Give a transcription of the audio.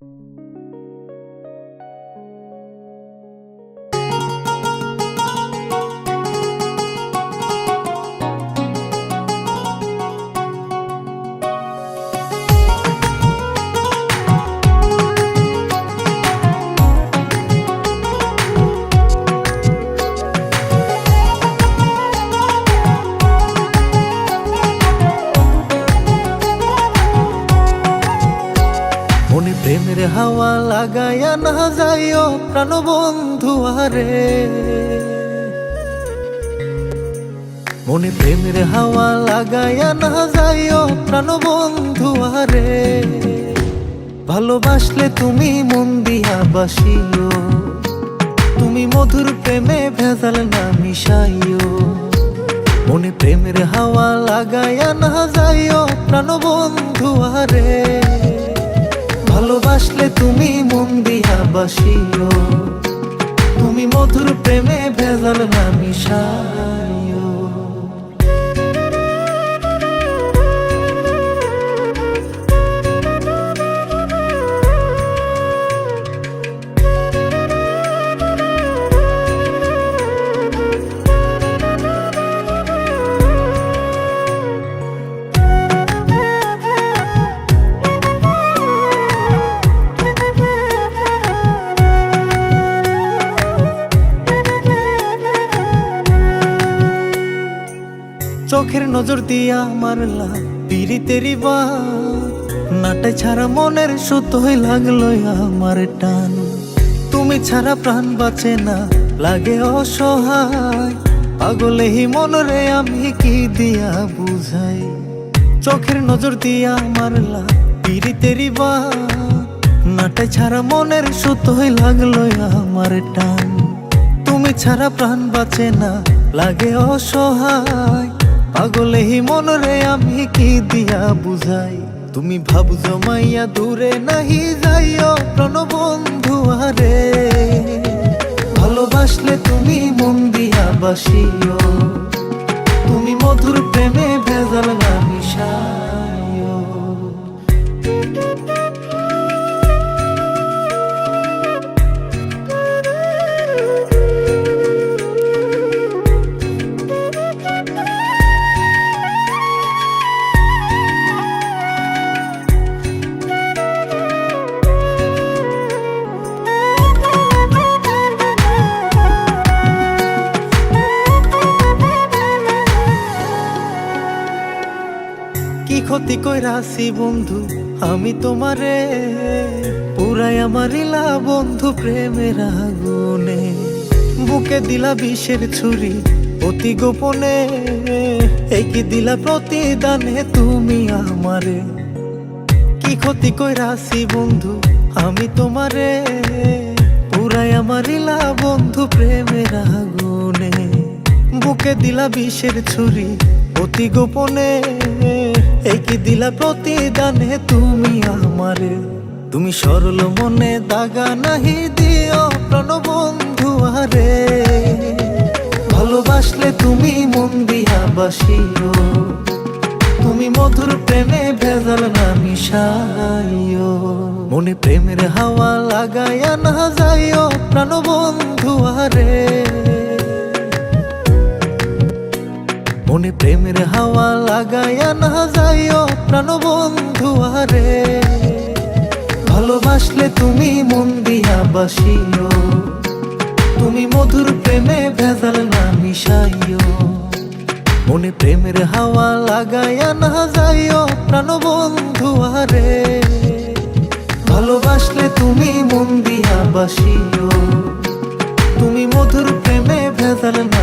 মনে প্রেমের হাওয়া লাগায়া না যাইও প্রাণ বন্ধু আরে। মনে প্রেমের হাওয়া লাগায়া না যাইও প্রাণ বন্ধু আরে। ভালোবাসলে তুমি মন দিয়া বাসিও, তুমি মধুর প্রেমে ভেজাল না মিশাইও। মনে প্রেমের হাওয়া লাগায়া না যাইও প্রাণ বন্ধু আরে। ভালোবাসলে তুমি মন দিয়া বাসিও। তুমি মধুর প্রেমে ভেজাল না মিশাইও। চোখের নজর দিয়া মারলা পিরি তেরি বা নাটে ছাড়া মনের সুতোই লাগল আমার টান। তুমি ছাড়া প্রাণ বাঁচে না, লাগে অসহায়। পাগলে হি মনরে আমি কি দিয়া বুঝাই? চোখের নজর দিয়া মারলা পিরি তেরি বা নাটে ছাড়া মনের সুতোই লাগল আমার টান। তুমি ছাড়া প্রাণ বাঁচে না, লাগে অসহায়। পাগলে হি মনরে আমি কি দিয়া বুঝাই? তুমি ভাব জমাইয়া দূরে নাহি যাইও প্রণবন্ধু আরে। ভালোবাসলে তুমি মন দিয়া বাসিও। তুমি মধুর প্রেমে ভেজাল না মিশাইও কি ক্ষতি কইরাছি বন্ধু? আমি তোমারে পুরাই আমার ইলা বন্ধু প্রেমের আগুনে। বুকে দিলা বিষের ছুরি অতি গোপনে। কি দিলা প্রতিদানে তুমি আমারে। কি ক্ষতি কইরাছি বন্ধু? আমি তোমারে পুরাই আমার ইলা বন্ধু প্রেমের আগুনে। বুকে দিলা বিষের ছুরি অতি গোপনে কি দিলা প্রতিদানে তুমি আমারে। তুমি সরল মনে দাগা নাহি দিও প্রণ বন্ধু আরে। ভালোবাসলে তুমি মন দিয়া বাসিও। তুমি মধুর প্রেমে ভেজাল না মিশাইও। মনে প্রেমের হাওয়া লাগায়া না যাইও প্রাণ বন্ধু আরে। মনে প্রেমের হাওয়া লাগাইয়া না যাইও প্রাণ বন্ধু আরে। ভালোবাসলে তুমি মন দিয়া বাসিও, তুমি মধুর প্রেমে ভেজাল না মিশাইও। মনে প্রেমের হাওয়া লাগাইয়া না যাইও প্রাণ বন্ধু আরে। ভালোবাসলে তুমি মন দিয়া বাসিও, তুমি মধুর প্রেমে ভেজাল না